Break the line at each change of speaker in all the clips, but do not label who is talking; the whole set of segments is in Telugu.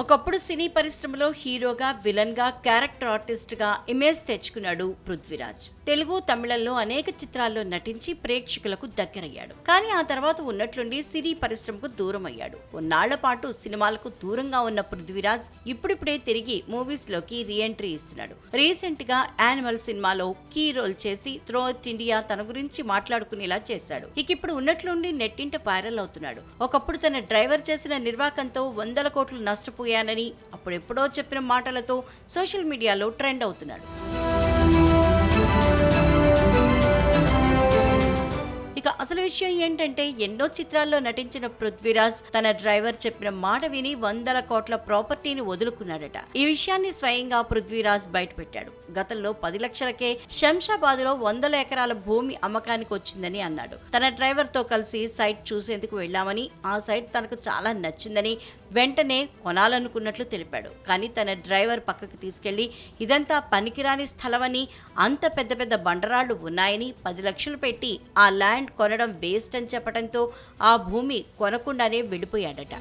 ఒకప్పుడు సినీ పరిశ్రమలో హీరోగా విలన్గా క్యారెక్టర్ ఆర్టిస్ట్గా ఇమేజ్ తెచ్చుకున్నాడు పృథ్వీరాజ్. తెలుగు తమిళంలో అనేక చిత్రాల్లో నటించి ప్రేక్షకులకు దగ్గరయ్యాడు. కానీ ఆ తర్వాత ఉన్నట్లుండి సినీ పరిశ్రమకు దూరం అయ్యాడు కొన్నాళ్ళ పాటు సినిమాలకు దూరంగా ఉన్న పృథ్వీరాజ్ ఇప్పుడిప్పుడే తిరిగి మూవీస్లోకి రీఎంట్రీ ఇస్తున్నాడు. రీసెంట్గా యానిమల్ సినిమాలో కీ రోల్ చేసి త్రోట్ ఇండియా తన గురించి మాట్లాడుకునేలా చేశాడు. ఇక ఇప్పుడు ఉన్నట్లుండి నెట్టింట వైరల్ అవుతున్నాడు. ఒకప్పుడు తన డ్రైవర్ చేసిన నిర్వాకంతో వందల కోట్లు నష్టపోయానని అప్పుడెప్పుడో చెప్పిన మాటలతో సోషల్ మీడియాలో ట్రెండ్ అవుతున్నాడు. విషయం ఏంటంటే ఎన్నో చిత్రాల్లో నటించిన పృథ్వీరాజ్ తన డ్రైవర్ చెప్పిన మాట విని వందల కోట్ల ప్రాపర్టీని వదులుకున్నాడట. ఈ విషయాన్ని స్వయంగా పృథ్వీరాజ్ బయటపెట్టాడు. గతంలో పది లక్షలకే శంషాబాద్లో వందల ఎకరాల భూమి అమ్మకానికి వచ్చిందని అన్నాడు. తన డ్రైవర్తో కలిసి సైట్ చూసేందుకు వెళ్ళామని ఆ సైట్ తనకు చాలా నచ్చిందని వెంటనే కొనాలనుకున్నట్లు తెలిపాడు. కానీ తన డ్రైవర్ పక్కకు తీసుకెళ్ళి ఇదంతా పనికిరాని స్థలమని అంత పెద్ద పెద్ద బండరాళ్ళు ఉన్నాయని పది లక్షలు పెట్టి ఆ ల్యాండ్ కొనడం వేస్ట్ అని చెప్పడంతో ఆ భూమి కొనకుండానే వెళ్ళిపోయాడట.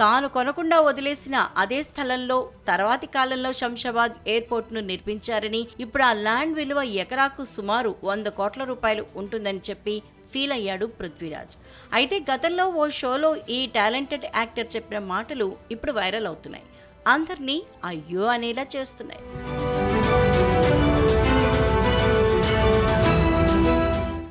తాను కొనకుండా వదిలేసిన అదే స్థలంలో తర్వాతి కాలంలో శంషాబాద్ ఎయిర్పోర్ట్ను నిర్మించారని ఇప్పుడు ఆ ల్యాండ్ విలువ ఎకరాకు సుమారు వంద కోట్ల రూపాయలు ఉంటుందని చెప్పి ఫీల్ అయ్యాడు పృథ్వీరాజ్. అయితే గతంలో ఓ షోలో ఈ టాలెంటెడ్ యాక్టర్ చెప్పిన మాటలు ఇప్పుడు వైరల్ అవుతున్నాయి. అందరినీ అయ్యో అనేలా చేస్తున్నాయి.